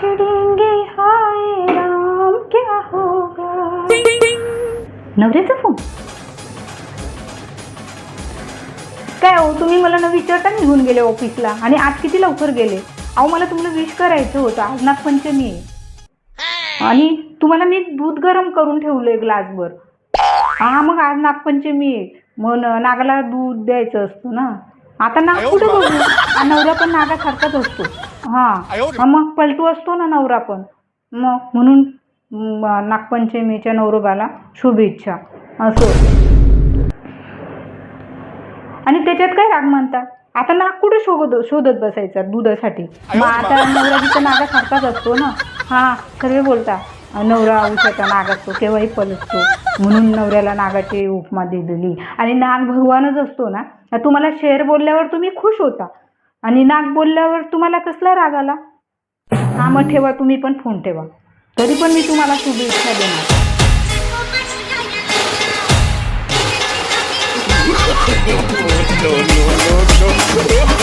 छेडेंगे हाय राम क्या होगा? नवऱ्याचा फोन काय हो तुम्ही मला न विचारता निघून गेले ऑफिसला आणि आज किती लवकर गेले? अहो मला तुम्हाला विश करायचं होतं. आज नागपंचमी आहे. आणि तुम्हाला मी दूध गरम करून ठेवलंय ग्लासभर हा मग आज नागपंचमी आहे. मग नागाला दूध द्यायचं असतं ना. आता नाग कुठं बघू? नवरा पण नागासारखाच असतो. हा. मग पलटू असतो ना नवरा पण. मग म्हणून नागपंचमीच्या नवरोबाला शुभेच्छा. असं. आणि त्याच्यात काय राग म्हणता आता नाग कुठे शोधत शोधत बसायचा दुधासाठी? मग आता नवरा तिथं नागासारखाच असतो ना? हा सर्व बोलता. नवरा उशाचा नाग असतो केव्हाही पलटतो. म्हणून नवऱ्याला नागाची उपमा दिलेली. आणि नाग भगवानच असतो ना? तुम्हाला शेर बोलल्यावर तुम्ही खुश होता. आणि नाक बोलल्यावर तुम्हाला कसला राग आला? हा मग ठेवा तुम्ही पण फोन ठेवा. तरी पण मी तुम्हाला शुभेच्छा देणार. No, no, no, no.